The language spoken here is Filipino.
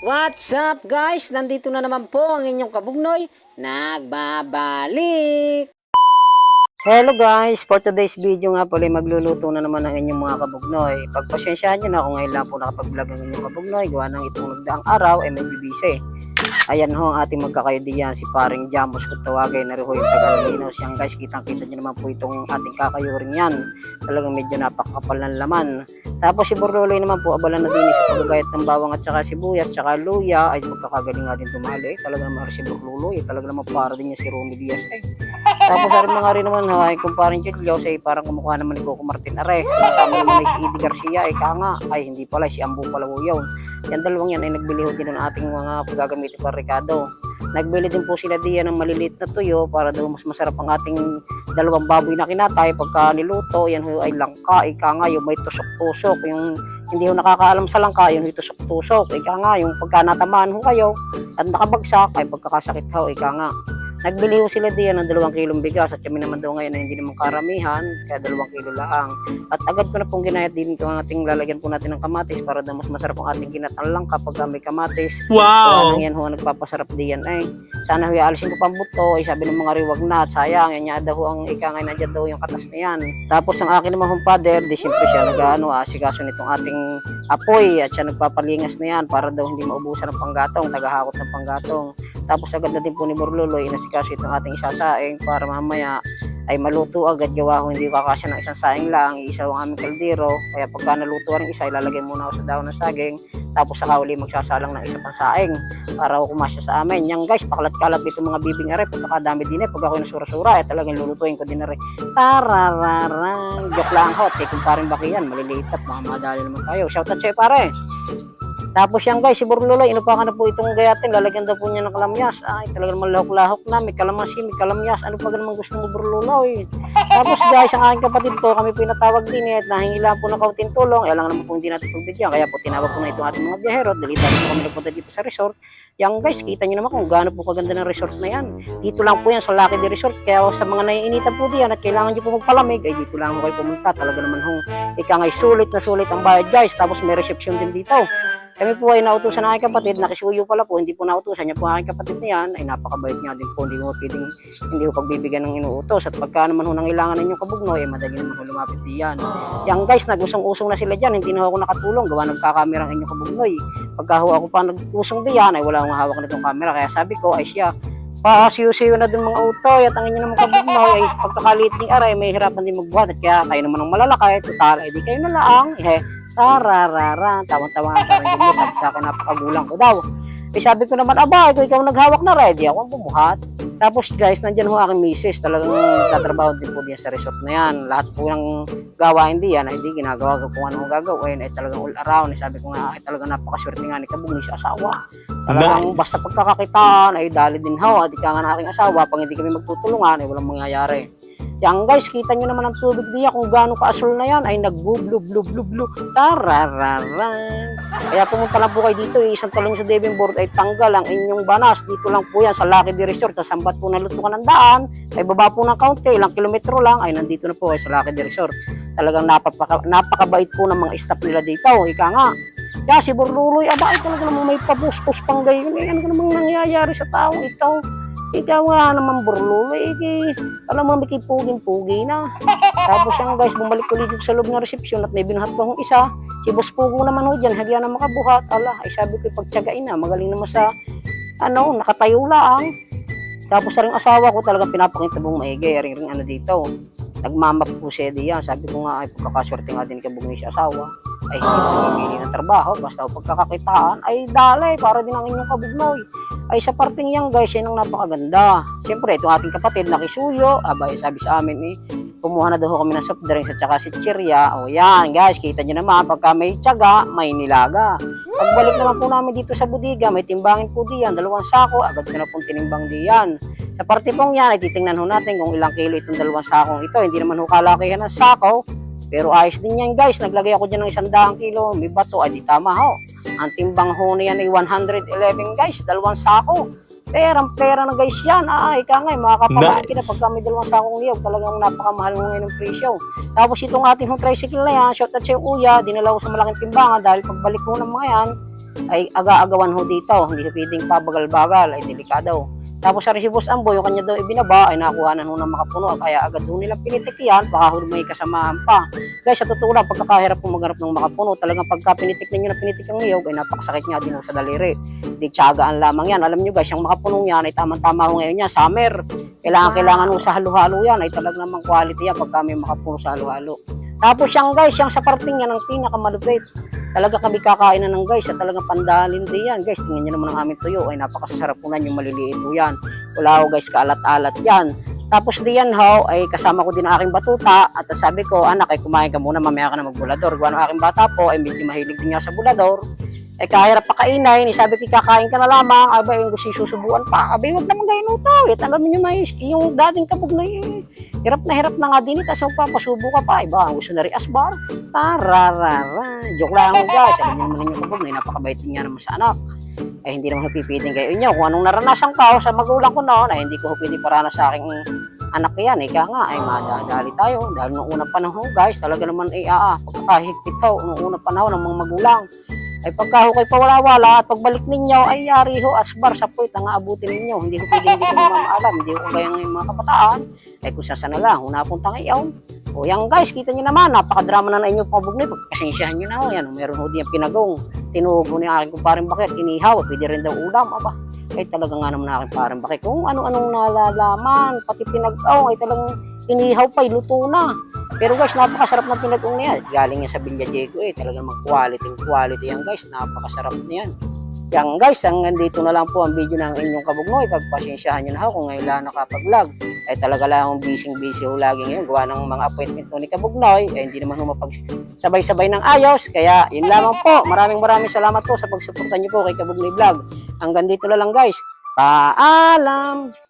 What's up guys? Nandito na naman po ang inyong kabugnoy. Nagbabalik! Hello guys! For today's video nga pala magluluto na naman ang inyong mga kabugnoy. Pagpasensyahan nyo na kung ngayon lang po nakapag-vlog ang inyong kabugnoy. Gawa ng itong nagdaang araw ay may bibise. Ayan ho ang ating magkakaidiyan si paring Jamos kung tawagay na rin ho yung Tagalininos. Yan guys, kitang-kita nyo naman po itong ating kakayuring yan. Talagang medyo napakakapal ng laman. Tapos si Borloloy naman po, abala na din sa paggagayat ng bawang at saka sibuyas, tsaka luya, ay magkakagaling nga din tumali. Talaga naman si Borloloy, talaga naman para din niya si Romy Diaz ay. Tapos rin mga rin naman ha, parang Chidlos ay parang kumukha naman ni Coco Martin Are. Kasama naman si Eddie Garcia, ay kanga, ay hindi pala, si Ambo pala ho yun. Yan dalawang yan ay nagbili din ng ating mga paggagamitin para Ricardo. Nagbili din po sila diyan ng maliliit na tuyo para daw mas masarap ang ating dalawang baboy na kinatay pagka niluto. Yan ho ay langka, ika nga yung may tusok-tusok. Yung hindi ho nakakaalam sa langka, yun yung tusok-tusok. Ika nga yung pagka natamaan ho kayo at nakabagsak ay pagkakasakit ho, ika nga. Nagbili ho sila diyan ng dalawang kilong bigas at kami naman daw ngayon ay hindi naman karamihan, kaya dalawang kilo lang. At agad ko na pong ginayat din ito ang ating lalagyan po natin ng kamatis para daw mas masarap ang ating ginatang lang kapag may kamatis. Wow! Kaya yan ho ang nagpapasarap diyan ay. Sana ho alisin ko pang buto, ay sabi ng mga riwag na, at sayang, yan niya daw ho ang ikangay na daw yung katas na yan. Tapos ang akin naman hong father, di siyempre siya nag-ano, asikaso nitong ating apoy at siya nagpapalingas na yan para daw hindi maubusan ng panggatong, tagahakot ng panggatong. Tapos agad na din po ni Borloloy, inasikaso itong ating isasaing para mamaya ay maluto agad gawa kung hindi kakasya ng isang saing lang, isa ang aming kaldero. Kaya pagka naluto ang isa, ilalagay muna ako sa daon ng saging. Tapos saka uli magsasalang ng isa pang saing para ako kumasya sa amin. Yan guys, pakalat-kalat itong mga bibing are. Pagkakadami din eh, pag ako nasura-sura, eh talagang lulutuin ko din are. Tarararang. Joke lang ho, check kung paring bakiyan, maliliit at mga madali naman tayo. Shoutout sa'yo pare. Tapos yan guys, si Borloloy, inupakan na po itong gayatin, lalagyan daw po niya ng kalamyas. Ay, talaga naman lahok-lahok na, may kalamansi, may kalamyas. Ano pa naman gusto mo Borloloy? Tapos guys, ang aking kapatid po, kami po pinatawag din eh, at nahingi lang po ng kaunting tulong. Eh, alam naman po hindi natin pagbigyan, kaya po tinawag po na itong ating mga biyahero. Dalita po kami nagpunta dito sa resort. Yan guys, kita nyo naman kung gaano po kaganda ng resort na yan. Dito lang po yan sa Lucky Day Resort. Kaya sa mga naiinitan po diyan at kailangan nyo po magpalamig, ay dito lang po kayo pumunta. Talaga naman hong ika ngay sulit na sulit ang bayad guys. Tapos may reception din dito. Kami po ay nautusan ng aking kapatid, nakisuyo pala po, hindi po nautusan niya po ang aking kapatid na yan, ay napakabait niya din po, hindi mo pwedeng, hindi ko pagbibigyan ng inuutos, at pagka naman ho nangailangan ninyong kabugno, ay madali naman ho lumapit diyan. Yan. Guys, nagusong-usong na sila dyan, hindi na ako nakatulong, gawa nagkakamera ang inyong kabugnoy. Pagka ho ako pa nagusong diyan, ay wala akong hawak na itong camera, kaya sabi ko, ay siya, pasiyo-siyo na dun mga utoy at ang inyo naman kabugnoy ay pagkakalit ni Aray may hirapan din magbuhat. At kaya kayo naman ang malalakay total ay di kayo na lang eh tararara. Tawang-tawa ang parang ganyan sabi sa akin napakagulang ko daw. Eh sabi ko naman aba ikaw, ikaw naghawak na ready ako ang bumuhat. Tapos guys nandyan ho aking misis. Talagang tatrabaho din po diyan sa resort na yan. Lahat po ng gawain diyan ay hindi ginagawa ko kung anong gagawin. Ay talagang all around. Eh, sabi ko nga ay talagang napakaswerte nga ni Kabugni sa asawa. Talagang basta pagkakakitaan ay dali din hawa, di ka nga na aking asawa, pag hindi kami magtutulungan ay walang mangyayari. Yan guys, kita nyo naman ang tubig diya kung gaano ka-asul na yan, ay nagbublub-blub-blub, tarararan. Kaya pumunta lang po kayo dito, eh, isang talong sa board ay tanggal ang inyong banas. Dito lang po yan sa Lucky Day Resort, sa sambat po naluto ka ng daan, ay baba po ng kaunti, ilang kilometro lang, ay nandito na po kayo sa Lucky Day Resort. Talagang napapaka, napakabait po ng mga staff nila dito, ika nga. Kaya si Borluloy, aba, ay talaga naman may pabuspos pang gayon. Eh, ano namang nangyayari sa taong ito? Ikaw nga naman, Borluloy, eh, alam mo, may kipugin-pugi na. Tapos yan guys, bumalik ulit sa loob ng resepsyon at may binuhat pa akong isa. Si Boss Pugo naman ho dyan, hagyan na makabuhat. Ala, ay sabi ko, pagtsagain na, magaling naman sa, ano, nakatayo lang. Tapos sa asawa ko talagang pinapakita mong maigi, ring ring ano dito. Nagmamap po siya diyan. Sabi ko nga, ay pagkakaswerte nga din kabugay sa asawa. Ay hindi ko ng trabaho, basta pagkakakitaan, ay dalay, para din ang inyong kabugnoy. Ay sa parting yan guys, yan ang napakaganda. Siyempre, itong ating kapatid, nakisuyo, abay sabi sa amin eh, kumuha na daw kami ng soft drinks at saka si Chirya. O yan guys, kita nyo naman, pagka may tiyaga, may nilaga. Pagbalik naman po namin dito sa budiga, may timbangin po diyan, dalawang sako, agad ko na pong tinimbang diyan. Sa parte pong yan, ay titingnan ho natin kung ilang kilo itong dalawang sakong ito. Hindi naman ho kalakihan ng sako, pero ayos din yan guys, naglagay ako dyan ng isang daang kilo, may bato, ay di tama ho. Ang timbang ho na yan ay 111 guys, dalawang sako. Perang pera na guys yan. Ah, ika nga, makakapamahal Nice. kita pagka may dalawang sakong niyog. Talagang napakamahal mo ngayon ng presyo. Tapos itong ating hong tricycle na yan, short at siya uya, dinala ko sa malaking timbangan dahil pagbalik ko ng mga yan, ay aga-agawan ho dito. Hindi pwedeng pabagal-bagal, ay delikado. Tapos sa Recibos Ambo, yung kanya daw ibinaba, ay nakuha na ho ng makapuno. Kaya agad ho nilang pinitik yan, baka may kasamaan pa. Guys, sa totoo lang, pagkakahirap kong maghanap ng makapuno, talagang pagka pinitik ninyo na pinitik ang niyog, ay napakasakit nga din sa daliri. Di tiyagaan lamang yan. Alam nyo guys, yung makapunong yan ay tamang-tama ho ngayon yan, summer. Kailangan, kailangan ho sa halo-halo yan, ay talagang namang quality yan pagka may makapuno sa halo-halo. Tapos yung guys, yung sa parting yan, ang pinakamalupit. Talaga kami kakain na ng guys, at talagang pandalin din yan. Guys, tingnan nyo naman ang aming tuyo, ay napakasasarap po nan yung maliliit po yan. Wala ho guys, kaalat-alat yan. Tapos diyan ho, ay kasama ko din ang aking batuta at sabi ko, anak, ay kumain ka muna, mamaya ka na magbulador. Gawa ng aking bata po, ay medyo mahilig din niya sa bulador. Ay kahirap pa kainin, eh, sabi ko, kakain ka na lamang, abay, yung gusto susubuan pa. Abay, wag naman gayon utaw. Eh, alam niyo na, eh, yung dating kabog na eh, hirap na hirap na nga din, eh, tapos papasubo ka pa. Iba, ang gusto na rin asbar. Tararara. Joke lang ho guys, sabi niyo naman ninyo kabog na, napakabait niya naman sa anak ay hindi naman pipiting kayo inyo. Kung anong naranasan ko sa magulang ko noon, ay hindi ko pwede paranas sa aking anak yan. Ika nga, ay madadali tayo. Dahil nung unang panahon, guys, talaga naman ay aa, pagkakahigpit ho, nung unang panahon ng mga magulang. Ay pagka ho kayo pawala-wala at pagbalik ninyo, ay yari ho, asbar sa puwit ang aabutin ninyo. Hindi ko pwede hindi ko mamaalam. Hindi ko kagaya ng mga kabataan. Ay kung saan na lang, kung napunta ngayon. O yan guys, kita nyo naman, napakadrama na na inyong pabugnay. Pagpasensyahan nyo na ho, yan. Meron ho diyan pinagong tinubo ni aking kumparing bakit, inihaw, pwede rin daw ulam, aba. Ay talaga nga naman aking parang bakit, kung ano-anong nalalaman, pati pinag-aw, ay talagang inihaw pa, luto na. Pero guys, napakasarap ng pinag-ong na yan. Galing yan sa Villa Diego eh, talagang mag-quality, quality yan guys, napakasarap na yan. Guys, hanggang dito na lang po ang video ng inyong kabugnoy. Pagpasensyahan nyo na ako kung ngayon lang nakapag-vlog. Ay talaga lang akong busy-busy ho lagi ngayon. Gawa ng mga appointment ko ni kabugnoy. Ay hindi naman ho mapag sabay-sabay ng ayos. Kaya yun lamang po. Maraming maraming salamat po sa pagsuporta nyo po kay Kabugnoy Vlog. Hanggang dito na lang guys. Paalam!